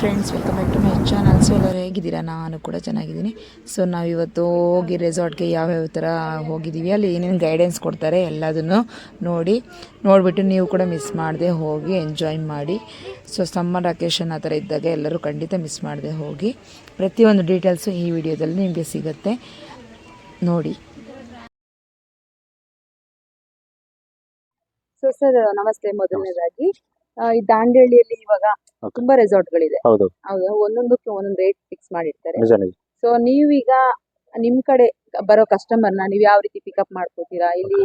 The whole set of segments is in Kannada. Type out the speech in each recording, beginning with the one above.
Friends welcome back to my channel so ಎಲ್ಲರೂ ಹೇಗಿದ್ದೀರಾ? ನಾನು ಕೂಡ ಚೆನ್ನಾಗಿದ್ದೀನಿ. ಸೊ ನಾವು ಇವತ್ತು ಹೋಗಿ ರೆಸಾರ್ಟ್ಗೆ ಯಾವ್ಯಾವ ಥರ ಹೋಗಿದ್ದೀವಿ? ಅಲ್ಲಿ ಏನೇನು ಗೈಡೆನ್ಸ್ ಕೊಡ್ತಾರೆ ಎಲ್ಲದನ್ನು ನೋಡಿ, ನೋಡಿಬಿಟ್ಟು ನೀವು ಕೂಡ ಮಿಸ್ ಮಾಡದೆ ಹೋಗಿ ಎಂಜಾಯ್ ಮಾಡಿ. ಸೊ ಸಮ್ಮರ್ ಅಕೇಶನ್ ಆ ಥರ ಇದ್ದಾಗ ಎಲ್ಲರೂ ಖಂಡಿತ ಮಿಸ್ ಮಾಡದೆ ಹೋಗಿ. ಪ್ರತಿಯೊಂದು ಡೀಟೇಲ್ಸು ಈ ವಿಡಿಯೋದಲ್ಲಿ ನಿಮಗೆ ಸಿಗುತ್ತೆ. ನೋಡಿ. ಸೊ ಸರ್ ನಮಸ್ತೆ, ಮೊದಲನೇದಾಗಿ. ಈ ದಾಂಡೇಲಿಯಲ್ಲಿ ಇವಾಗ Okay. ತುಂಬಾ ರೆಸಾರ್ಟ್ಗಳಿದೆ. ಹೌದು. ಹೌದು ಒಂದೊಂದಕ್ಕೆ ಒಂದೊಂದು ರೇಟ್ ಫಿಕ್ಸ್ ಮಾಡಿರ್ತಾರೆ. ನಿಜ ನಿಜ ಸೊ ನೀವೀಗ ನಿಮ್ ಕಡೆ ಬರೋ ಕಸ್ಟಮರ್ನ ನೀವು ಯಾವ ರೀತಿ ಪಿಕಪ್ ಮಾಡ್ಕೋತೀರಾ? ಇಲ್ಲಿ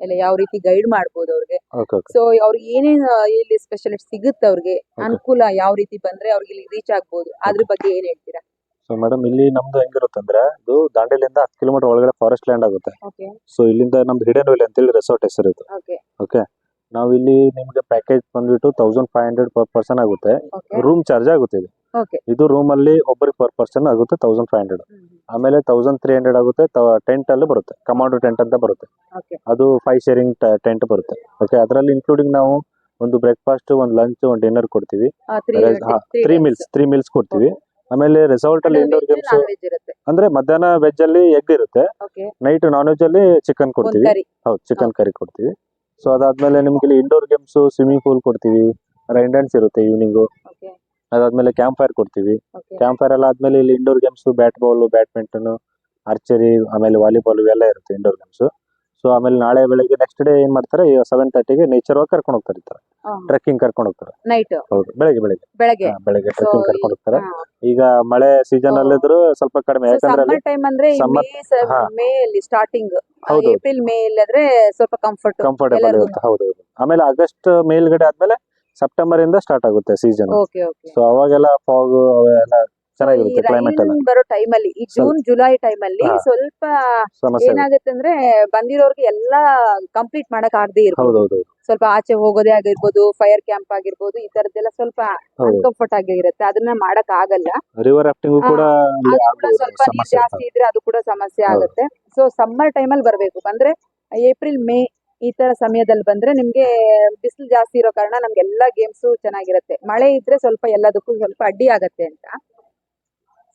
ಎಲ್ಲ ಯಾವ ರೀತಿ ಗೈಡ್ ಮಾಡ್ಬೋದು ಅವ್ರಿಗೆ? ಓಕೆ ಓಕೆ ಸೊ ಅವ್ರಿಗೆ ಏನೇನು ಇಲ್ಲಿ ಸ್ಪೆಷಲಿಸ್ಟ್ ಸಿಗುತ್ತೆ ಅವ್ರಿಗೆ? ಅನುಕೂಲ ಯಾವ ರೀತಿ ಬಂದ್ರೆ ಅವ್ರಿಗೆ ಇಲ್ಲಿ ರೀಚ್ ಆಗ್ಬೋದು. ಅದ್ರ ಬಗ್ಗೆ ಏನ್ ಹೇಳ್ತೀರಾ? ಸೊ ಮೇಡಮ್ ಇಲ್ಲಿ ನಮ್ದು ಹೆಂಗಿರುತ್ತೆ ಅಂದ್ರೆ ಇದು ದಾಂಡೇಲಿಂದ ಹತ್ತು ಕಿಲೋಮೀಟರ್ ಒಳಗಡೆ ಫಾರೆಸ್ಟ್ ಲ್ಯಾಂಡ್ ಆಗುತ್ತೆ. ಓಕೆ ಸೊ ಇಲ್ಲಿಂದ ನಮ್ದು ಹಿಡನ್ ಅಂತ ಅಂತೇಳಿ ರೆಸಾರ್ಟ್ ಹೆಸರು ಇದು ಓಕೆ ಓಕೆ ನಾವು ಇಲ್ಲಿ ನಿಮ್ಗೆ ಪ್ಯಾಕೇಜ್ ಬಂದ್ಬಿಟ್ಟು thousand five hundred per person ಆಗುತ್ತೆ. ರೂಮ್ ಚಾರ್ಜ್ ಆಗುತ್ತೆ ಇದು. ಓಕೆ ಇದು ರೂಮ್ ಅಲ್ಲಿ ಒಬ್ಬರಿಗೆ ಪರ್ ಪರ್ಸನ್ ಆಗುತ್ತೆ ತೌಸಂಡ್ ಫೈವ್ ಹಂಡ್ರೆಡ್ ಆಮೇಲೆ ತೌಸಂಡ್ ತ್ರೀ ಹಂಡ್ರೆಡ್ ಆಗುತ್ತೆ ಟೆಂಟ್ ಅಲ್ಲಿ ಬರುತ್ತೆ. ಕಮಾಂಡೋ ಟೆಂಟ್ ಅಂತ ಬರುತ್ತೆ. ಅದು ಫೈವ್ ಶೇರಿಂಗ್ ಟೆಂಟ್ ಬರುತ್ತೆ. ಓಕೆ ಅದರಲ್ಲಿ ಇನ್ಕ್ಲೂಡಿಂಗ್ ನಾವು ಒಂದು ಬ್ರೇಕ್ಫಾಸ್ಟ್ ಒಂದು ಲಂಚ್ ಒಂದು ಡಿನ್ನರ್ ಕೊಡ್ತೀವಿ. ತ್ರೀ ಮೀಲ್ಸ್ ತ್ರೀ ಮೀಲ್ಸ್ ಕೊಡ್ತೀವಿ. ಆಮೇಲೆ ರೆಸಾರ್ಟ್ ಅಲ್ಲಿ ಇಂಡೋರ್ ಗೇಮ್ಸ್ ಅಂದ್ರೆ ಮಧ್ಯಾಹ್ನ ವೆಜ್ ಅಲ್ಲಿ ಎಗ್ ಇರುತ್ತೆ. ನೈಟ್ ನಾನ್ ವೆಜ್ ಅಲ್ಲಿ ಚಿಕನ್ ಕೊಡ್ತೀವಿ. ಹೌದು ಚಿಕನ್ ಕರಿ ಕೊಡ್ತೀವಿ. ಸೊ ಅದಾದ್ಮೇಲೆ ನಿಮ್ಗೆ ಇಲ್ಲಿ ಇಂಡೋರ್ ಗೇಮ್ಸ್ ಸ್ವಿಮ್ಮಿಂಗ್ ಪೂಲ್ ಕೊಡ್ತೀವಿ. ರೈನ್ ಡ್ಯಾನ್ಸ್ ಇರುತ್ತೆ ಈವ್ನಿಂಗು ಅದಾದ್ಮೇಲೆ ಕ್ಯಾಂಪ್ ಫೈರ್ ಕೊಡ್ತೀವಿ. ಕ್ಯಾಂಪ್ ಫೈರ್ ಎಲ್ಲ ಆದ್ಮೇಲೆ ಇಲ್ಲಿ indoor games bat ball badminton archery ಆಮೇಲೆ ವಾಲಿಬಾಲ್ ಇವೆಲ್ಲ ಇರುತ್ತೆ ಇಂಡೋರ್ ಗೇಮ್ಸ್ ಸೊ ಆಮೇಲೆ ನಾಳೆ ಬೆಳಗ್ಗೆ ನೆಕ್ಸ್ಟ್ ಡೇ ಏನ್ ಮಾಡ್ತಾರೆ? ಸೆವೆನ್ ತರ್ಟಿಗೆ ನೇಚರ್ ವಾಕ್ ಕರ್ಕೊಂಡು ಹೋಗ್ತಾರೆ ಟ್ರೆಕ್ಕಿಂಗ್ ಕರ್ಕೊಂಡು ಹೋಗ್ತಾರೆ. ನೈಟ್ ಹೌದು ಬೆಳಗ್ಗೆ ಬೆಳಗ್ಗೆ. ಬೆಳಗ್ಗೆ. ಬೆಳಗ್ಗೆ ಟ್ರೆಕ್ಕಿಂಗ್ ಕರ್ಕೊಂಡು ಹೋಗ್ತಾರೆ. ಈಗ ಮಳೆ ಸೀಸನ್ ಅಲ್ಲಿದ್ರು ಸ್ವಲ್ಪ ಕಡಿಮೆ. ಯಾಕಂದ್ರೆ ಸಮ್ಮರ್ ಟೈಮ್ ಅಂದ್ರೆ ಸ್ಟಾರ್ಟಿಂಗ್ ಹೌದು. ಏಪ್ರಿಲ್ ಮೇ ಇಲ್ಲದ್ರೆ ಸ್ವಲ್ಪ ಕಂಫರ್ಟ್ ಕಂಫರ್ಟೇಬಲ್ ಇರುತ್ತೆ. ಹೌದು ಹೌದು. ಆಮೇಲೆ ಆಗಸ್ಟ್ ಮೇಲ್ಗಡೆ ಆದ್ಮೇಲೆ ಸೆಪ್ಟೆಂಬರ್ ಇಂದ ಸ್ಟಾರ್ಟ್ ಆಗುತ್ತೆ ಸೀಸನ್ ಓಕೆ ಓಕೆ ಸೊ ಅವಾಗೆಲ್ಲ ಫಾಗ್ ಅವೆಲ್ಲ ಚೆನ್ನಾಗಿರುತ್ತೆ ಕ್ಲೈಮೇಟ್ ಎಲ್ಲ. ಬರೋ ಟೈಮ್ ಅಲ್ಲಿ ಈ ಜೂನ್ ಜುಲೈ ಟೈಮ್ ಅಲ್ಲಿ ಸ್ವಲ್ಪ ಏನಾಗುತ್ತೆ ಅಂದ್ರೆ ಬಂದಿರೋರ್ಗೆ ಎಲ್ಲಾ ಕಂಪ್ಲೀಟ್ ಮಾಡಕ್ ಆಗದೆ ಇರ್ಬೋದು. ಸ್ವಲ್ಪ ಆಚೆ ಹೋಗೋದೇ ಆಗಿರ್ಬೋದು ಫೈರ್ ಕ್ಯಾಂಪ್ ಆಗಿರ್ಬೋದು ಈ ತರದ್ದೆಲ್ಲ ಸ್ವಲ್ಪ ಅನ್ಕಂಫರ್ಟ್ ಆಗಿರುತ್ತೆ. ಅದನ್ನ ಮಾಡಕ್ ಆಗಲ್ಲ. ರಿವರ್ ರಾಫ್ಟಿಂಗ್ ಕೂಡ ಸ್ವಲ್ಪ ನೀರ್ ಜಾಸ್ತಿ ಇದ್ರೆ ಅದು ಕೂಡ ಸಮಸ್ಯೆ ಆಗುತ್ತೆ. ಸೊ ಸಮ್ಮರ್ ಟೈಮ್ ಅಲ್ಲಿ ಬರ್ಬೇಕು. ಅಂದ್ರೆ ಏಪ್ರಿಲ್ ಮೇ ಈ ತರ ಸಮಯದಲ್ಲಿ ಬಂದ್ರೆ ನಿಮ್ಗೆ ಬಿಸಿಲು ಜಾಸ್ತಿ ಇರೋ ಕಾರಣ ನಮ್ಗೆ ಎಲ್ಲಾ ಗೇಮ್ಸ್ ಚೆನ್ನಾಗಿರುತ್ತೆ. ಮಳೆ ಇದ್ರೆ ಸ್ವಲ್ಪ ಎಲ್ಲದಕ್ಕೂ ಸ್ವಲ್ಪ ಅಡ್ಡಿ ಆಗತ್ತೆ ಅಂತ.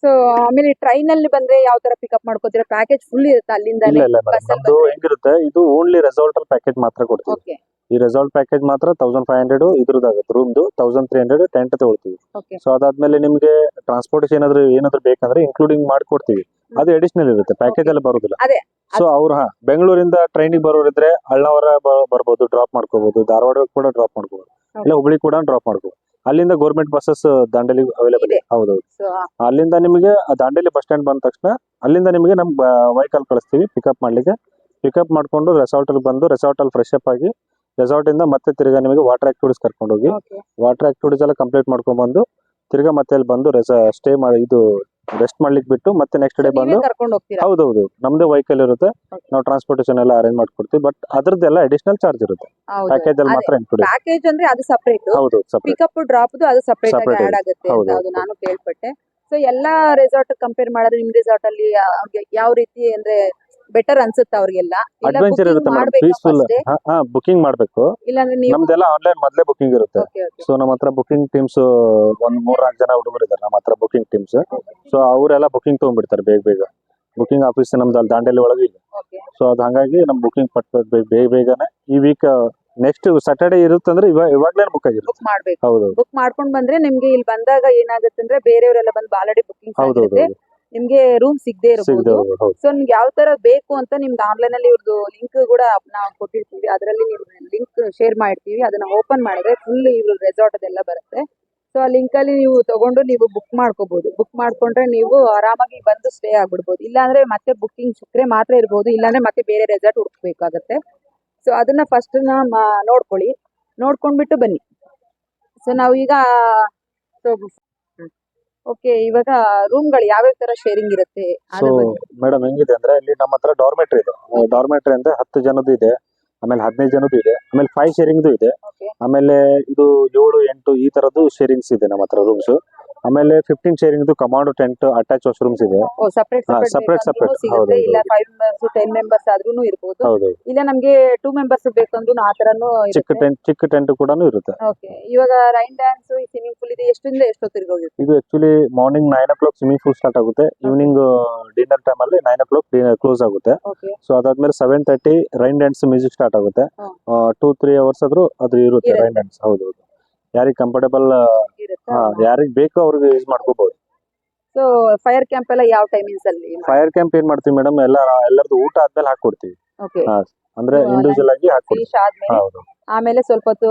ಸೊ ಆಮೇಲೆ ಟ್ರೈನ್ ಅಲ್ಲಿ ಬಂದ್ರೆ ಯಾವ ತರ ಪಿಕಪ್ ಮಾಡ್ಕೋತೀರಾ? ಪ್ಯಾಕೇಜ್ ಫುಲ್ ಇರುತ್ತೆ ಅಲ್ಲಿಂದ ಇಲ್ಲ ಇಲ್ಲ ಮೇಡಮ್ ಬಸ್ಸಲ್ಲಿ ನಮ್ದು ಹೆಂಗಿರುತ್ತೆ. ಇದು ಓನ್ಲಿ ರೆಸಾರ್ಟ್ ಪ್ಯಾಕೇಜ್ ಮಾತ್ರ ಕೊಡ್ತೀವಿ. ಓಕೆ ಈ ರೆಸಾರ್ಟ್ ಪ್ಯಾಕೇಜ್ ಮಾತ್ರ ತೌಸಂಡ್ ಫೈವ್ ಹಂಡ್ರೆಡ್ ಇದ್ರದ್ದಾಗುತ್ತೆ. ರೂಮ್ದು ತೌಸಂಡ್ ತ್ರೀ ಹಂಡ್ರೆಡ್ ಟೆಂಟ್ ತಗೊಳ್ತೀವಿ. ಓಕೆ ಸೊ ಅದಾದ್ಮೇಲೆ ನಿಮ್ಗೆ ಟ್ರಾನ್ಸ್ಪೋರ್ಟೇಷನ್ ಏನಾದ್ರು ಏನಾದ್ರು ಬೇಕಂದ್ರೆ ಇನ್ಕ್ಲೂಡಿಂಗ್ ಮಾಡ್ಕೊಡ್ತೀವಿ. ಅದು ಅಡಿಷನಲ್ ಇರುತ್ತೆ. ಪ್ಯಾಕೇಜ್ ಅಲ್ಲಿ ಬರೋದಿಲ್ಲ. ಅದೇ, ಸೊ ಅವ್ರು ಹಾ ಬೆಂಗಳೂರಿಂದ ಟ್ರೈನಿಗೆ ಬರೋರಿದ್ರೆ ಅಳ್ನಾವರ ಬ- ಬರ್ಬೋದು ಡ್ರಾಪ್ ಮಾಡ್ಕೋಬಹುದು ಧಾರವಾಡ ಕೂಡ ಡ್ರಾಪ್ ಮಾಡ್ಕೋಬಹುದು ಇಲ್ಲ ಹುಬ್ಳಿ ಕೂಡ ಡ್ರಾಪ್ ಮಾಡ್ಕೋಬಹುದು ಅಲ್ಲಿಂದ ಗೌರ್ಮೆಂಟ್ ಬಸ್ಸಸ್ ದಾಂಡೇಲಿ ಅವೈಲೇಬಲ್ ಇದೆ. ಇದೆ ಹೌದೌದು. ಸೊ ಅಲ್ಲಿಂದ ನಿಮಗೆ ಆ ದಾಂಡೇಲಿ ಬಸ್ ಸ್ಟ್ಯಾಂಡ್ ಬಂದ ತಕ್ಷಣ ಅಲ್ಲಿಂದ ನಿಮಗೆ ನಮ್ ವೆಹಿಕಲ್ ಕಳಿಸ್ತೀವಿ ಪಿಕಪ್ ಮಾಡ್ಲಿಕ್ಕೆ. ಪಿಕಪ್ ಮಾಡ್ಕೊಂಡು ರೆಸಾರ್ಟ್ ಅಲ್ಲಿ ಬಂದು ರೆಸಾರ್ಟ್ ಅಲ್ಲಿ ಫ್ರೆಶ್ ಅಪ್ ಆಗಿ ರೆಸಾರ್ಟ್ ಇಂದ ಮತ್ತೆ ತಿರ್ಗಾ ನಿಮಗೆ ವಾಟರ್ ಆಕ್ಟಿವಿಟೀಸ್ ಕರ್ಕೊಂಡು ಹೋಗಿ ಓಕೆ ವಾಟರ್ ಆಕ್ಟಿವಿಟೀಸ್ ಎಲ್ಲ ಕಂಪ್ಲೀಟ್ ಮಾಡ್ಕೊಂಡ್ ಬಂದು ತಿರ್ಗಾ ಮತ್ತೆ ಅಲ್ಲಿ ಬಂದು ಸ್ಟೇ ಮಾಡಿ ಇದು ರೆಸ್ಟ್ ಮಾಡ್ಲಿಕ್ಕೆ ಬಿಟ್ಟು ಮತ್ತೆ ನೆಕ್ಸ್ಟ್ ಡೇ ಬಂದು ಕರ್ಕೊಂಡು ಹೋಗ್ತೀರಾ? ಹೌದೌದು. ನಮ್ದೇ ವೆಹಿಕಲ್ ಇರುತ್ತೆ. ನಾವು ಟ್ರಾನ್ಸ್ಪೋರ್ಟೇಷನ್ ಎಲ್ಲ ಅರೇಂಜ್ ಮಾಡ್ಕೊಡ್ತೀವಿ. ಬಟ್ ಅದ್ರದ್ದೆಲ್ಲ ಅಡಿಷನಲ್ ಚಾರ್ಜ್ ಇರುತ್ತೆ. ಪ್ಯಾಕೇಜ್ ಅಲ್ಲಿ ಮಾತ್ರ ಇನ್ಕ್ಲೂಡ್ ಪ್ಯಾಕೇಜ್ ಅಂದ್ರೆ ಅದು ಸಪರೇಟ್ ಹೌದು ಪಿಕಪ್ ಡ್ರಾಪ್ ಅದು ಸಪರೇಟ್ ಆಗಿ ಆಡ್ ಆಗುತ್ತೆ ಹೌದು, ನಾನು ಕೇಳ್ಪಟ್ಟೆ. ಸೊ ಎಲ್ಲಾ ರೆಸಾರ್ಟ್ ಕಂಪೇರ್ ಮಾಡಿದ್ರೆ ನಿಮ್ ರೆಸಾರ್ಟ್ ಅಲ್ಲಿ ಯಾವ ರೀತಿ ಅಂದ್ರೆ ಬೆಟರ್ ಅನ್ಸುತ್ತೆ ಅವ್ರಿಗೆಲ್ಲ. ಅಡ್ವೆಂಚರ್ ಇರುತ್ತೆ ಪೀಸ್ಫುಲ್ ಹಾ ಬುಕಿಂಗ್ ಮಾಡ್ಬೇಕು. ನಮ್ದೆಲ್ಲ ಆನ್ಲೈನ್ ಮೊದಲೇ ಬುಕಿಂಗ್ ಇರುತ್ತೆ. ಸೊ ನಮ್ಮ ಹತ್ರ ಬುಕಿಂಗ್ ಟೀಮ್ಸ್ ಒಂದ್ ಮೂರ್ ನಾಲ್ಕು ಜನ ಹುಡುಗರು ಇದಾರೆ ನಮ್ಮ ಹತ್ರ ಬುಕಿಂಗ್ ಟೀಮ್ಸ್ ಸೊ ಅವರೆಲ್ಲ ಬುಕಿಂಗ್ ತಗೊಂಡ್ಬಿಡ್ತಾರೆ ಬೇಗ ಬೇಗ. ಬುಕಿಂಗ್ ಆಫೀಸ್ ನಮ್ದು ಅಲ್ಲಿ ದಾಂಡೇಲಿ ಒಳಗೆ ಇದೆ. ಸೊ ಅದು ಹಂಗಾಗಿ ನಮ್ ಬುಕಿಂಗ್ ಪಟ್ ಬೇಗ ಬೇಗ ಬೇಗನೆ ಈ ವೀಕ್ ನೆಕ್ಸ್ಟ್ ಸ್ಯಾಟರ್ಡೆ ಇರುತ್ತಂದ್ರೆ ಇವಾಗ ಇವಾಗ್ಲೇ ಬುಕ್ ಆಗಿರುತ್ತೆ. ಬುಕ್ ಮಾಡ್ಬೇಕು. ಹೌದು ಬುಕ್ ಮಾಡ್ಕೊಂಡ್ ಬಂದ್ರೆ ನಿಮ್ಗೆ ಇಲ್ಲಿ ಬಂದಾಗ ಏನಾಗುತ್ತೆ ಅಂದ್ರೆ ಬೇರೆಯವರೆಲ್ಲ ಬಂದು ಆಲ್ರೆಡಿ ಬುಕಿಂಗ್ ಹೌದು. ನಿಮ್ಗೆ ರೂಮ್ ಸಿಗದೆ ಸಿಗದೆ ಇರಬಹುದು ಹೌದು. ಸೊ ನಿಮ್ಗೆ ಯಾವ ತರ ಬೇಕು ಅಂತ ನಿಮ್ಗೆ ಆನ್ಲೈನ್ ಅಲ್ಲಿ ಇವ್ರದ್ದು ಲಿಂಕ್ ಕೂಡ ನಾವು ಕೊಟ್ಟಿರ್ತೀವಿ. ಅದರಲ್ಲಿ ನೀವು ಲಿಂಕ್ ಶೇರ್ ಮಾಡಿರ್ತೀವಿ ಅದನ್ನ ಓಪನ್ ಮಾಡಿದ್ರೆ ಫುಲ್ ಇವ್ರ ರೆಸಾರ್ಟ್ ಅದೆಲ್ಲ ಬರುತ್ತೆ. ಸೊ ಆ ಲಿಂಕ್ ಅಲ್ಲಿ ನೀವು ತಗೊಂಡು ನೀವು ಬುಕ್ ಮಾಡ್ಕೋಬಹುದು ಬುಕ್ ಮಾಡ್ಕೊಂಡ್ರೆ ನೀವು ಆರಾಮಾಗಿ ಬಂದು ಸ್ಟೇ ಆಗ್ಬಿಡ್ಬೋದು. ಇಲ್ಲಾಂದ್ರೆ ಮತ್ತೆ ಬುಕ್ಕಿಂಗ್ ಸಿಕ್ಕರೆ ಮಾತ್ರ ಇರ್ಬೋದು. ಇಲ್ಲಾಂದ್ರೆ ಮತ್ತೆ ಬೇರೆ ರೆಸಾರ್ಟ್ ಹುಡುಕ್ಬೇಕಾಗತ್ತೆ. ಸೊ ಅದನ್ನ ಫಸ್ಟ್ ನೋಡ್ಕೊಳ್ಳಿ. ನೋಡ್ಕೊಂಡ್ಬಿಟ್ಟು ಬನ್ನಿ. ಸೊ ನಾವು ಈಗ ಓಕೆ ಇವಾಗ ರೂಮ್ಗಳು ಯಾವ್ಯಾವ ತರ ಶೇರಿಂಗ್ ಇರುತ್ತೆ? ಸೊ ಮೇಡಮ್ ಹೆಂಗಿದೆ ಅಂದ್ರೆ ಇಲ್ಲಿ ನಮ್ಮ ಹತ್ರ ಡಾರ್ಮೆಟ್ರಿ ಇದೆ. ಡಾರ್ಮೆಟ್ರಿ ಅಂದ್ರೆ ಹತ್ತು ಜನದ್ದು ಇದೆ. ಆಮೇಲೆ ಹದಿನೈದು ಜನದ್ದು ಇದೆ. ಆಮೇಲೆ ಫೈವ್ ಶೇರಿಂಗ್ದು ಇದೆ. ಆಮೇಲೆ ಇದು ಏಳು ಎಂಟು ಈ ತರದ್ದು ಶೇರಿಂಗ್ಸ್ ಇದೆ ನಮ್ಮ ಹತ್ರ ರೂಮ್ಸ್ ಆಮೇಲೆ fifteen sharing command tent attach washrooms ಇದೆ. Oh separate separate. ಹೌದು, ಇಲ್ಲ. ಫೈವ್ ಮೆಂಬರ್ಸ್ ಟೆನ್ ಮೆಂಬರ್ಸ್ ಆದ್ರೂ ಇರ್ಬೋದು. ಹೌದು ಇಲ್ಲ ನಮಗೆ ಟೂ ಮೆಂಬರ್ಸ್ ಬೇಕಂದ್ರೂ ಆ ತರನು ಚಿಕ್ಕ ಟೆಂಟ್ ಚಿಕ್ಕ ಟೆಂಟ್ ಕೂಡ ಇರುತ್ತೆ. ಓಕೆ ಇವಾಗ ರೈನ್ ಡ್ಯಾನ್ಸ್ ಈ ಸ್ವಿಮ್ಮಿಂಗ್ ಪೂಲ್ ಇದೆ ಎಷ್ಟರಿಂದ ಎಷ್ಟೊತ್ತಿಗೆ ಹೋಗಿರುತ್ತೆ ಇದು actually morning nine o'clock swimming pool start ಆಗುತ್ತೆ ಈವ್ನಿಂಗ್ ಡಿನ್ನರ್ ಟೈಮ್ ಅಲ್ಲಿ ನೈನ್ ಓ ಕ್ಲಾಕ್ ಕ್ಲೋಸ್ ಆಗುತ್ತೆ. ಸೊ ಅದಾದ್ಮೇಲೆ seven thirty rain dance music start ಆಗುತ್ತೆ. ಹಾ. ಟೂ ತ್ರೀ ಅವರ್ಸ್ ಆದ್ರೂ ಅದು ಇರುತ್ತೆ ಡ್ಯಾನ್ಸ್ ಹೌದು ಹೌದು. ಯಾರಿಗೆ ಕಂಫರ್ಟಬಲ್ ಹಾ ಯಾರಿಗೆ ಬೇಕೋ ಅವ್ರಿಗೆ ಯೂಸ್ ಮಾಡ್ಕೋಬಹುದು ಸೊ ಫೈರ್ ಕ್ಯಾಂಪ್ ಎಲ್ಲ ಯಾವ ಟೈಮಿಂಗ್ಸ್ ಅಲ್ಲಿ ಫೈರ್ ಕ್ಯಾಂಪ್ ಏನ್ ಮಾಡ್ತೀವಿ ಮೇಡಮ್ ಎಲ್ಲ ಎಲ್ಲರದು ಊಟ ಆದ್ಮೇಲೆ ಹಾಕೊಡ್ತೀವಿ ಓಕೆ ಅಂದ್ರೆ ಇಂಡಿವಿಜುವಲ್ ಆಗಿ ಹಾಕೊಡ್ತೀವಿ ಫಿನಿಶ್ ಆದ್ಮೇಲೆ ಹೌದು. ಆಮೇಲೆ ಸ್ವಲ್ಪ ಹೊತ್ತು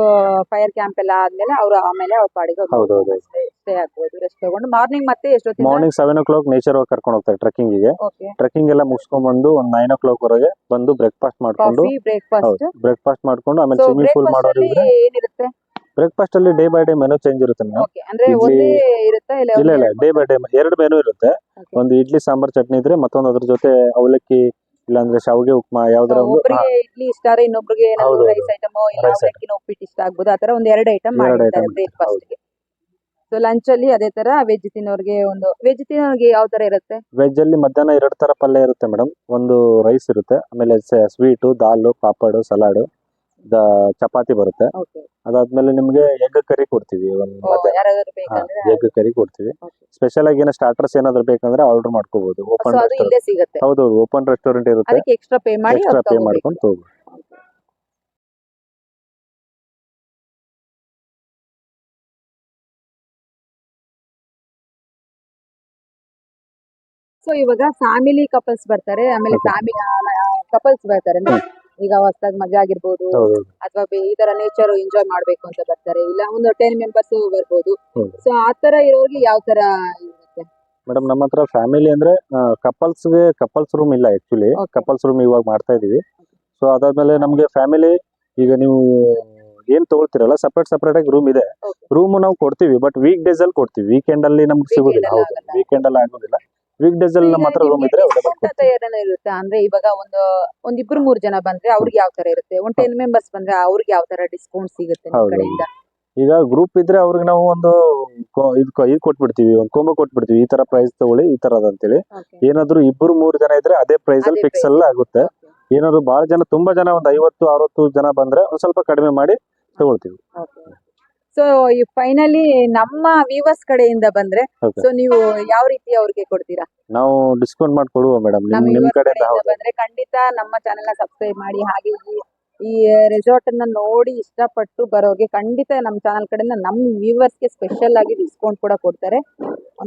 ಫೈರ್ ಕ್ಯಾಂಪ್ ಎಲ್ಲ ಆದ್ಮೇಲೆ ಅವ್ರು ಆಮೇಲೆ ಅವ್ರ ಪಾಡಿಗೆ ಹೌದು, ಹೌದು. ಸ್ಟೇ ಆಗ್ಬೋದು ರೆಸ್ಟ್ ತಗೊಂಡು ಮಾರ್ನಿಂಗ್ ಮತ್ತೆ ಎಷ್ಟೊತ್ತಿಂದ? Morning seven o'clock nature walk ಕರ್ಕೊಂಡು ಹೋಗ್ತಾರೆ ಟ್ರೆಕ್ಕಿಂಗ್ಗೆ. ಓಕೆ ಟ್ರೆಕ್ಕಿಂಗ್ ಎಲ್ಲ ಮುಗಿಸ್ಕೊಂಡ್ ಬಂದು ಒಂದ್ ನೈನ್ ಓ ಕ್ಲಾಕ್ ವರೆಗೆ ಬಂದು ಬ್ರೇಕ್ಫಾಸ್ಟ್ ಮಾಡ್ಕೊಂಡು ಕಾಫಿ ಬ್ರೇಕ್ಫಾಸ್ಟ್ ಬ್ರೇಕ್ಫಾಸ್ಟ್ ಮಾಡ್ಕೊಂಡು ಆಮೇಲೆ ಸೊ ಸ್ವಿಮ್ಮಿಂಗ್ ಪೂಲ್ ಬ್ರೇಕ್ಫಾಸ್ಟ್ ಅಲ್ಲಿ ಏನಿರುತ್ತೆ? ಬ್ರೇಕ್ಫಾಸ್ಟ್ ಅಲ್ಲಿ day by day menu change ಇರುತ್ತೆ ಮೇಡಮ್. ಓಕೆ ಅಂದ್ರೆ ಇಡ್ಲಿ- ಒಂದೇ ಇರುತ್ತಾ ಇಲ್ಲ ಇಲ್ಲ ಇಲ್ಲ ಡೇ ಬೈ ಡೇ ಎರಡು ಮೆನು ಇರುತ್ತೆ. Okay. ಒಂದು ಇಡ್ಲಿ ಸಾಂಬಾರ್ ಚಟ್ನಿ ಇದ್ರೆ ಮತ್ತೊಂದು ಅದ್ರ ಜೊತೆ ಅವಲಕ್ಕಿ ಇಲ್ಲಾಂದ್ರೆ ಶಾವಿಗೆ ಉಪ್ಮಾ ಯಾವ್ದಾರ ಒಂದು ಒಬ್ಬರಿಗೆ ಇಡ್ಲಿ ಇಷ್ಟ ಆದ್ರೆ ಇನ್ನೊಬ್ರಿಗೆ ಏನಾದ್ರು ಹೌದು. ರೈಸ್ ಐಟಮ್ ಇಲ್ಲ Rice item. ಉಪ್ಪಿಟ್ಟು ಇಷ್ಟ ಆಗ್ಬೋದು. ಆತರ ಒಂದ್ ಎರಡು ಐಟಮ್ ಮಾಡ್ತಾರೆ ಮಾಡಿರ್ತಾರೆ item ಬ್ರೇಕ್ಫಾಸ್ಟ್ಗೆ. ಸೊ ಲಂಚ್ ಅಲ್ಲಿ ಅದೇ ತರ ವೆಜ್ ತಿನ್ನೋರ್ಗೆ ಒಂದು ವೆಜ್ ತಿನ್ನೋರ್ಗೆ ಯಾವ ತರ ಇರುತ್ತೆ? ವೆಜ್ ಅಲ್ಲಿ ಮಧ್ಯಾಹ್ನ ಎರಡು ತರ ಪಲ್ಯ ಇರುತ್ತೆ ಮೇಡಮ್ ಒಂದು ರೈಸ್ ಇರುತ್ತೆ. ಆಮೇಲೆ ಸ್ವೀಟ್ ದಾಲು ಪಾಪಡ್ ಸಲಾಡು ಚಪಾತಿ ಬರುತ್ತೆ. ಅದಾದ್ಮೇಲೆ ನಿಮ್ಗೆ ಎಗ್ ಕರಿ ಕೊಡ್ತೀವಿ ಒಂದು ಮಧ್ಯಾಹ್ನ. ಯಾರಾದ್ರೂ ಬೇಕಂದ್ರೆ ಎಗ್ ಕರಿ ಕೊಡ್ತೀವಿ. Okay. ಸ್ಪೆಷಲ್ ಆಗಿ ಏನೋ ಸ್ಟಾರ್ಟರ್ಸ್ ಏನಾದ್ರು ಬೇಕಂದ್ರೆ ಆರ್ಡರ್ ಮಾಡ್ಕೋಬಹುದು ಓಪನ್ ಸೊ ಅದು ರೆಸ್ಟೋರೆಂಟ್ ಇಲ್ಲೇ ಸಿಗುತ್ತೆ? ಹೌದೌದು ಓಪನ್ ರೆಸ್ಟೋರೆಂಟ್ ಇರುತ್ತೆ. ಅದಕ್ಕೆ ಎಕ್ಸ್ಟ್ರಾ ಪೇ ಮಾಡಿ ಎಕ್ಸ್ಟ್ರಾ ಪೇ. ಮಾಡ್ಕೊಂಡು ತಗೋಬಹುದು ಸೊ ಇವಾಗ ಫ್ಯಾಮಿಲಿ ಕಪಲ್ಸ್ ಬರ್ತಾರೆ ಆಮೇಲೆ ಫ್ಯಾಮಿಲಿ ಕಪಲ್ಸ್ ಬರ್ತಾರೆ. ಅಂದ್ರೆ ಈಗ ಹೊಸದಾಗಿ ಮದುವೆ ಆಗಿರ್ಬೋದು ಅಥವಾ ಈ ತರ ನೇಚರ್ ಎಂಜಾಯ್ ಮಾಡ್ಬೇಕು ಅಂತ ಬರ್ತಾರೆ. ಇಲ್ಲ ಒಂದು ಟೆನ್ ಮೆಂಬರ್ಸ್ ಬರ್ಬೋದು. ಹೌದು. ಸೊ ಆ ತರ ಇರೋರಿಗೆ ಯಾವ ತರ ಇರುತ್ತೆ? ಮೇಡಮ್ ನಮ್ಮ ಹತ್ರ ಫ್ಯಾಮಿಲಿ ಅಂದ್ರೆ ಕಪಲ್ಸ್ಗೆ ಕಪಲ್ಸ್ ರೂಮ್ ಇಲ್ಲ ಆಕ್ಚುಲಿ ಕಪಲ್ಸ್ ರೂಮ್ ಇವಾಗ ಮಾಡ್ತಾ ಇದೀವಿ. ಸೊ ಅದಾದ್ಮೇಲೆ ನಮ್ಗೆ ಫ್ಯಾಮಿಲಿ ಈಗ ನೀವು ಏನ್ ತಗೊಳ್ತಿರಲ್ಲ ಸಪರೇಟ್ ಸಪರೇಟ್ ಆಗಿ ರೂಮ್ ಇದೆ. ರೂಮ್ ನಾವು ಕೊಡ್ತೀವಿ ಬಟ್ ವೀಕ್ ಡೇಸ್ ಅಲ್ಲಿ ಕೊಡ್ತೀವಿ. ವೀಕೆಂಡ್ ಅಲ್ಲಿ ನಮ್ಗೆ ಸಿಗುದಿಲ್ಲ. ಸಿಗೋದಿಲ್ಲ ಹೌದು. ವೀಕೆಂಡ್ ಅಲ್ಲಿ ಆಗೋದಿಲ್ಲ. ವೀಕ್ ಡೇಸ್ ಮಾತ್ರ ರೂಮ್ ಇದ್ರೆ ಏನೇನೋ ಇರುತ್ತೆ? ಅಂದ್ರೆ ಇವಾಗ ಒಂದು ಒಂದ್ ಇಬ್ರು ಮೂರ್ ಜನ ಬಂದ್ರೆ ಅವ್ರಿಗೆ ಯಾವ ತರ ಇರುತ್ತೆ? ಒಂದ್ ಟೆನ್ ಮೆಂಬರ್ಸ್ ಬಂದ್ರೆ ಅವ್ರಿಗೆ ಯಾವ ತರ ಡಿಸ್ಕೌಂಟ್ ಸಿಗುತ್ತೆ ನಿಮ್ ಹೌದು. ಕಡೆಯಿಂದ? ಈಗ ಗ್ರೂಪ್ ಇದ್ರೆ ಅವ್ರಿಗೆ ನಾವು ಒಂದು ಇದು ಇದ್ ಕೊ- ಇದ್ ಕೊಟ್ಬಿಡ್ತೀವಿ ಒಂದು ಕೊಂಬ ಕೊಟ್ಬಿಡ್ತೀವಿ ಈ ತರ ಪ್ರೈಸ್ ತಗೊಳ್ಳಿ ಈ ತರದ್ ಅಂತೇಳಿ. Okay. ಏನಾದ್ರು ಇಬ್ಬರು ಮೂರು ಜನ ಇದ್ರೆ ಅದೇ ಪ್ರೈಸ್ ಅಲ್ಲಿ ಅದೇ ಫಿಕ್ಸ್ price. ಎಲ್ಲ ಆಗುತ್ತೆ. ಏನಾದ್ರು ಬಹಳ ಜನ ತುಂಬಾ ಜನ ಒಂದ್ ಐವತ್ತು ಅರವತ್ತು ಜನ ಬಂದ್ರೆ ಒಂದ್ ಸ್ವಲ್ಪ ಕಡಿಮೆ ಮಾಡಿ ತಗೊಳ್ತೀವಿ. ಸೊ ಈ ಫೈನಲಿ ನಮ್ಮ ವಿವರ್ಸ್ ಕಡೆಯಿಂದ ಬಂದ್ರೆ Okay. ಸೊ ನೀವು ಯಾವ ರೀತಿ ಅವ್ರಿಗೆ ಕೊಡ್ತೀರಾ? ನಾವು ಡಿಸ್ಕೌಂಟ್ ಮಾಡ್ಕೊಡುವ ಮೇಡಮ್ ನಿಮ್ ನಮ್ಮ ನಿಮ್ viewers ಕಡೆಯಿಂದ ಕಡೆಯಿಂದ ಹೌದು. ಬಂದ್ರೆ ಖಂಡಿತ ನಮ್ಮ ಚಾನೆಲ್ನ ಸಬ್ಸ್ಕ್ರೈಬ್ ಮಾಡಿ ಹಾಗೆ ಈ ಈ ರೆಸಾರ್ಟ್ ಅನ್ನ ನೋಡಿ ಇಷ್ಟಪಟ್ಟು ಬರೋಗೆ ಖಂಡಿತ ನಮ್ಮ ಚಾನಲ್ ಕಡೆಯಿಂದ ನಮ್ಮ ವಿವರ್ಸ್ಗೆ ಸ್ಪೆಷಲ್ ಆಗಿ ಡಿಸ್ಕೌಂಟ್ ಕೂಡ ಕೊಡ್ತಾರೆ.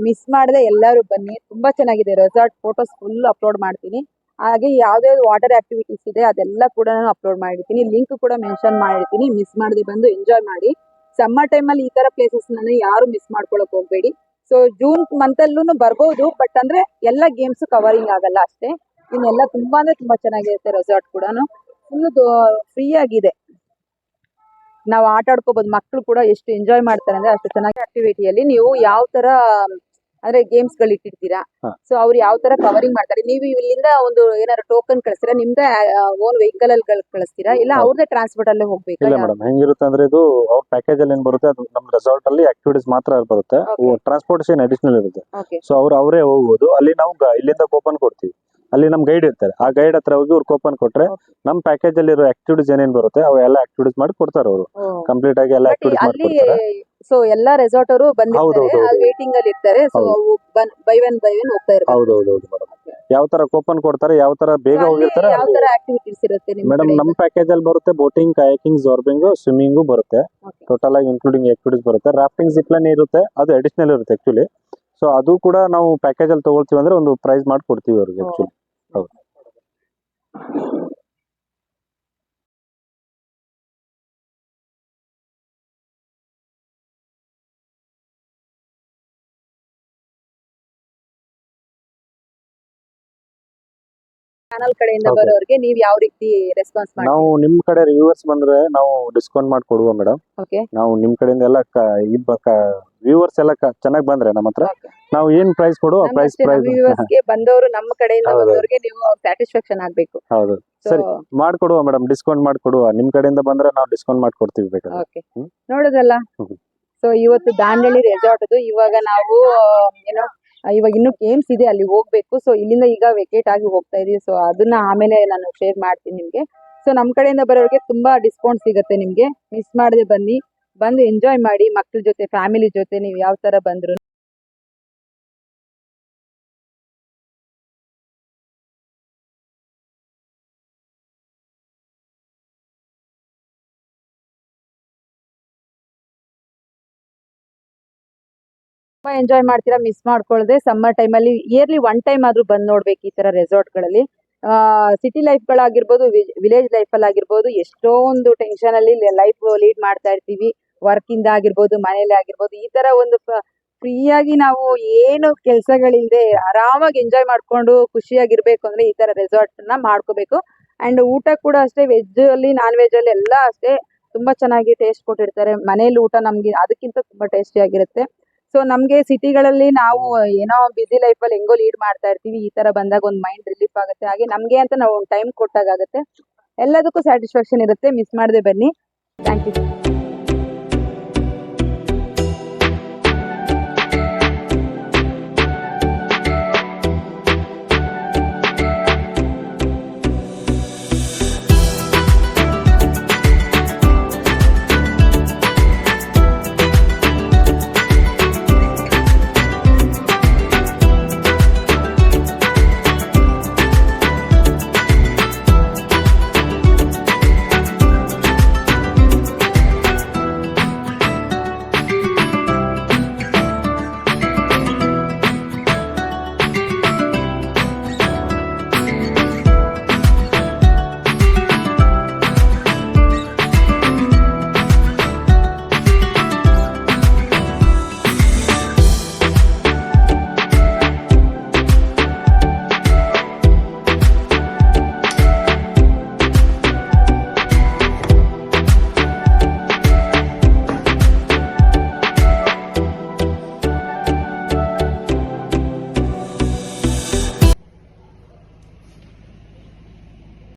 ಮಿಸ್ ಮಾಡದೆ ಎಲ್ಲರೂ ಬನ್ನಿ. ತುಂಬಾ ಚೆನ್ನಾಗಿದೆ. ರೆಸಾರ್ಟ್ ಫೋಟೋಸ್ ಫುಲ್ ಅಪ್ಲೋಡ್ ಮಾಡ್ತೀನಿ. ಹಾಗೆ ಯಾವ್ದಾವ್ದು ವಾಟರ್ ಆಕ್ಟಿವಿಟೀಸ್ ಇದೆ ಅದೆಲ್ಲ ಕೂಡ ನಾನು ಅಪ್ಲೋಡ್ ಮಾಡಿರ್ತೀನಿ. ಲಿಂಕ್ ಕೂಡ ಮೆನ್ಷನ್ ಮಾಡಿರ್ತೀನಿ. ಮಿಸ್ ಮಾಡದೆ ಬಂದು ಎಂಜಾಯ್ ಮಾಡಿ. ಸಮ್ಮರ್ ಟೈಮಲ್ಲಿ ಈ ತರ ಪ್ಲೇಸಸ್ ಯಾರು ಮಿಸ್ ಮಾಡ್ಕೊಳಕ್ ಹೋಗ್ಬೇಡಿ. ಸೊ ಜೂನ್ ಮಂತ್ ಅಲ್ಲೂ ಬರ್ಬೋದು ಬಟ್ ಅಂದ್ರೆ ಎಲ್ಲ ಗೇಮ್ಸ್ ಕವರಿಂಗ್ ಆಗಲ್ಲ ಅಷ್ಟೇ. ಇನ್ನೆಲ್ಲ ತುಂಬಾ ಅಂದ್ರೆ ತುಂಬಾ ಚೆನ್ನಾಗಿರುತ್ತೆ ರೆಸಾರ್ಟ್ ಕೂಡ ಫುಲ್ ಫ್ರೀ ಆಗಿದೆ. ನಾವು ಆಟ ಆಡ್ಕೋಬಹುದು ಮಕ್ಕಳು ಕೂಡ ಎಷ್ಟು ಎಂಜಾಯ್ ಮಾಡ್ತಾರೆ ಅಂದ್ರೆ ಅಷ್ಟು ಚೆನ್ನಾಗಿ ಆಕ್ಟಿವಿಟಿಯಲ್ಲಿ ನೀವು ಯಾವ ತರ ಅಂದ್ರೆ ಗೇಮ್ಸ್ಗಳು ಇಟ್ಟಿರ್ತೀರಾ. ಸೊ ಅವ್ರು ಯಾವ ತರ ಕವರಿಂಗ್ ಮಾಡ್ತಾರೆ? ನೀವು ಇಲ್ಲಿಂದ ಒಂದು ಏನಾದ್ರು ಟೋಕನ್ ಕಳಿಸ್ತೀರಾ? ನಿಮ್ದೇ ಓನ್ ವೆಹಿಕಲ್ ಅಲ್ಲಿ ಕಳ್- ಕಳಿಸ್ತೀರಾ? ಇಲ್ಲ. ಅವ್ರದೇ ಟ್ರಾನ್ಸ್ಪೋರ್ಟ್ ಅಲ್ಲೇ ಹೋಗ್ಬೇಕು? ಇಲ್ಲ ಮೇಡಮ್ ಹೆಂಗಿರುತ್ತೆ ಅಂದ್ರೆ ಇದು ಅವ್ರ ಪ್ಯಾಕೇಜ್ ಅಲ್ಲಿ ಏನ್ ಬರುತ್ತೆ? ಅದು ನಮ್ಮ ರೆಸಾರ್ಟ್ ಅಲ್ಲಿ ಆಕ್ಟಿವಿಟೀಸ್ ಮಾತ್ರ ಬರುತ್ತೆ. ಟ್ರಾನ್ಸ್ಪೋರ್ಟೇಷನ್ ಅಡಿಷನಲ್ ಇರುತ್ತೆ. ಸೊ ಅವ್ರು ಅವರೇ ಹೋಗ್ಬೋದು. ಅಲ್ಲಿ ನಾವು ಇಲ್ಲಿಂದ ಕೂಪನ್ ಕೊಡ್ತೀವಿ. ಅಲ್ಲಿ ನಮ್ ಗೈಡ್ ಇರ್ತಾರೆ. ಆ ಗೈಡ್ ಹತ್ರ ಹೋಗಿ ಅವ್ರು ಕೂಪನ್ ಕೊಟ್ರೆ ನಮ್ ಪ್ಯಾಕೇಜ್ ಅಲ್ಲಿ ಇರೋ ಆಕ್ಟಿವಿಟೀಸ್ ಏನೇನ್ ಬರುತ್ತೆ ಅವೆಲ್ಲ ಆಕ್ಟಿವಿಟೀಸ್ ಮಾಡಿ ಕೊಡ್ತಾರೆ ಅವರು. ಕಂಪ್ಲೀಟ್ ಆಗಿ ಎಲ್ಲ ಆಕ್ಟಿವಿಟೀಸ್ ಮಾಡಿ ಕೊಡ್ತಾರೆ ಸೊ ಎಲ್ಲಾ ರೆಸಾರ್ಟ್ ಅವರು ಹೌದು, ಬಂದಿರ್ತಾರೆ ಹೌದು, ಹೌದು. ವೇಟಿಂಗ್ ಅಲ್ಲಿ ಇರ್ತಾರೆ. ಸೊ ಹೌದು. ಬೈ ಒನ್ ಬೈ ಒನ್ ಹೋಗ್ತಾ ಇರ್ತಾರೆ. ಹೌದೌದು ಮೇಡಮ್ ಯಾವ ತರ ಕೂಪನ್ ಕೊಡ್ತಾರೆ ಯಾವ ತರ ಬೇಗ ಹೋಗಿರ್ತಾರೆ ಯಾವ ತರ ಆಕ್ಟಿವಿಟೀಸ್ ಇರುತ್ತೆ ನಿಮ್ ಮೇಡಮ್ ನಮ್ಮ ಪ್ಯಾಕೇಜ್ ಅಲ್ಲಿ ಬರುತ್ತೆ ಬೋಟಿಂಗ್ ಕಯಾಕಿಂಗ್ ಜಾರ್ಬಿಂಗ್ ಸ್ವಿಮ್ಮಿಂಗು ಬರುತ್ತೆ. Okay. ಟೋಟಲ್ ಆಗಿ ಇನ್ಕ್ಲೂಡಿಂಗ್ ಆಕ್ಟಿವಿಟೀಸ್ ಬರುತ್ತೆ. ರಾಫ್ಟಿಂಗ್ ಜಿಪ್ಲೈನ್ ಇರುತ್ತೆ ಅದು ಅಡಿಷನಲ್ ಇರುತ್ತೆ ಆಕ್ಚುಲಿ ಸೊ ಅದು ಕೂಡ ನಾವು ಪ್ಯಾಕೇಜ್ ಅಲ್ಲಿ ತಗೊಳ್ತೀವಿ ಅಂದ್ರೆ ಒಂದು ಪ್ರೈಸ್ ಮಾಡಿ ಕೊಡ್ತೀವಿ ಅವ್ರಿಗೆ ಆಕ್ಚುಲಿ ಆಕ್ಚುಲಿ ಚಾನಲ್ ಕಡೆಯಿಂದ Okay. ಬರೋರಿಗೆ ನೀವ್ ಯಾವ ರೀತಿ ರೆಸ್ಪಾನ್ಸ್ ಮಾಡಿ ನಾವು ನಿಮ್ ಕಡೆ ರಿವ್ಯೂವರ್ಸ್ ಬಂದ್ರೆ ನಾವು ಡಿಸ್ಕೌಂಟ್ ಮಾಡಿ ಕೊಡುವ ಮೇಡಮ್ ಓಕೆ ನಾವು ನಿಮ್ ಕಡೆಯಿಂದ ಎಲ್ಲ ವ್ಯೂವರ್ಸ್ ಎಲ್ಲ ಚೆನ್ನಾಗಿ ಬಂದ್ರೆ ನಮ್ಮ ಹತ್ರ. ನಾವು ಏನ್ ಪ್ರೈಸ್ ಕೊಡು ಆ ಪ್ರೈಸ್ ಪ್ರೈಸ್ಗೆ ಬಂದವರು ನಮ್ಮ ಕಡೆಯಿಂದ ಬಂದವರಿಗೆ ಬಂದವ್ರಿಗೆ ನೀವು ಸ್ಯಾಟಿಸ್ಫ್ಯಾಕ್ಷನ್ ಆಗ್ಬೇಕು. ಹೌದು. ಸೊ ಸರಿ. ಮಾಡ್ಕೊಡುವ ಮೇಡಮ್ ಡಿಸ್ಕೌಂಟ್ ಮಾಡ್ಕೊಡುವ. ನಿಮ್ ಕಡೆಯಿಂದ ಬಂದ್ರೆ ನಾವು ಡಿಸ್ಕೌಂಟ್ ಮಾಡ್ಕೊಡ್ತೀವಿ ಬೇಕಾದ್ರೆ. ಓಕೆ ಹ್ಮ್. ನೋಡುದಲ್ಲ. ಹ್ಮ್. ಸೊ ಇವತ್ತು ದಾಂಡೇಲಿ ರೆಸಾರ್ಟ್ ಇವಾಗ ನಾವು ಆ, ಏನೋ ಇವಾಗ ಇನ್ನೂ ಗೇಮ್ಸ್ ಇದೆ, ಅಲ್ಲಿ ಹೋಗ್ಬೇಕು. ಸೊ ಇಲ್ಲಿಂದ ಈಗ ವೆಕೇಟ್ ಆಗಿ ಹೋಗ್ತಾ ಇದೀವಿ. ಸೊ ಅದನ್ನ ಆಮೇಲೆ ನಾನು ಶೇರ್ ಮಾಡ್ತೀನಿ ನಿಮಗೆ. ಸೊ ನಮ್ಮ ಕಡೆಯಿಂದ ಬರೋರಿಗೆ ತುಂಬಾ ಡಿಸ್ಕೌಂಟ್ ಸಿಗುತ್ತೆ ನಿಮಗೆ. ಮಿಸ್ ಮಾಡದೆ ಬನ್ನಿ. ಬಂದು ಎಂಜಾಯ್ ಮಾಡಿ ಮಕ್ಕಳ ಜೊತೆ ಫ್ಯಾಮಿಲಿ ಜೊತೆ ನೀವು ಯಾವ ತರ ಬಂದ್ರು ತುಂಬಾ ಎಂಜಾಯ್ ಮಾಡ್ತೀರಾ ಮಿಸ್ ಮಾಡ್ಕೊಳ್ಳದೆ ಸಮ್ಮರ್ ಟೈಮಲ್ಲಿ ಇಯರ್ಲಿ ಒನ್ ಟೈಮ್ ಆದ್ರೂ ಬಂದು ನೋಡ್ಬೇಕು ಈ ತರ ರೆಸಾರ್ಟ್ಗಳಲ್ಲಿ ಸಿಟಿ ಲೈಫ್ ಲೈಫ್ಗಳಾಗಿರ್ಬೋದು ವಿಲೇಜ್ ಲೈಫಲ್ಲಿ ಆಗಿರ್ಬೋದು ಎಷ್ಟೊಂದು ಟೆನ್ಷನ್ ಅಲ್ಲಿ ಲೈಫ್ ಲೀಡ್ ಮಾಡ್ತಾ ಇರ್ತೀವಿ. ವರ್ಕ್ ಇಂದ ಆಗಿರ್ಬೋದು ಮನೇಲಿ ಆಗಿರ್ಬೋದು, ಈ ತರ ಒಂದು ಫ್ರೀಯಾಗಿ ನಾವು ಏನು ಕೆಲಸಗಳಿಲ್ಲದೆ ಆರಾಮಾಗಿ ಎಂಜಾಯ್ ಮಾಡ್ಕೊಂಡು ಖುಷಿಯಾಗಿರ್ಬೇಕು ಅಂದ್ರೆ ಈ ತರ ರೆಸಾರ್ಟ್ನ ಮಾಡ್ಕೋಬೇಕು. ಅಂಡ್ ಊಟ ಕೂಡ ಅಷ್ಟೇ ವೆಜ್ ಅಲ್ಲಿ ನಾನ್ ವೆಜ್ ಅಲ್ಲಿ ಎಲ್ಲ ಅಷ್ಟೇ, ತುಂಬಾ ಚೆನ್ನಾಗಿ ಟೇಸ್ಟ್ ಕೊಟ್ಟಿರ್ತಾರೆ. ಮನೇಲಿ ಊಟ ನಮ್ಗೆ, ಅದಕ್ಕಿಂತ ತುಂಬಾ ಟೇಸ್ಟಿ ಆಗಿರುತ್ತೆ. ಸೊ ನಮ್ಗೆ ಸಿಟಿಗಳಲ್ಲಿ ನಾವು ಏನೋ ಬಿಸಿ ಅಲ್ಲಿ ಹೆಂಗೋ ಲೀಡ್ ಮಾಡ್ತಾ ಇರ್ತೀವಿ, ಈ ತರ ಬಂದಾಗ ಒಂದು ಮೈಂಡ್ ರಿಲೀಫ್ ಆಗುತ್ತೆ. ಹಾಗೆ ನಮ್ಗೆ ಅಂತ ನಾವು ಒಂದು ಟೈಮ್ ಕೊಟ್ಟಾಗುತ್ತೆ ಎಲ್ಲದಕ್ಕೂ ಸ್ಯಾಟಿಸ್ಫ್ಯಾಕ್ಷನ್ ಇರುತ್ತೆ. ಮಿಸ್ ಮಾಡದೆ ಬನ್ನಿ. Thank you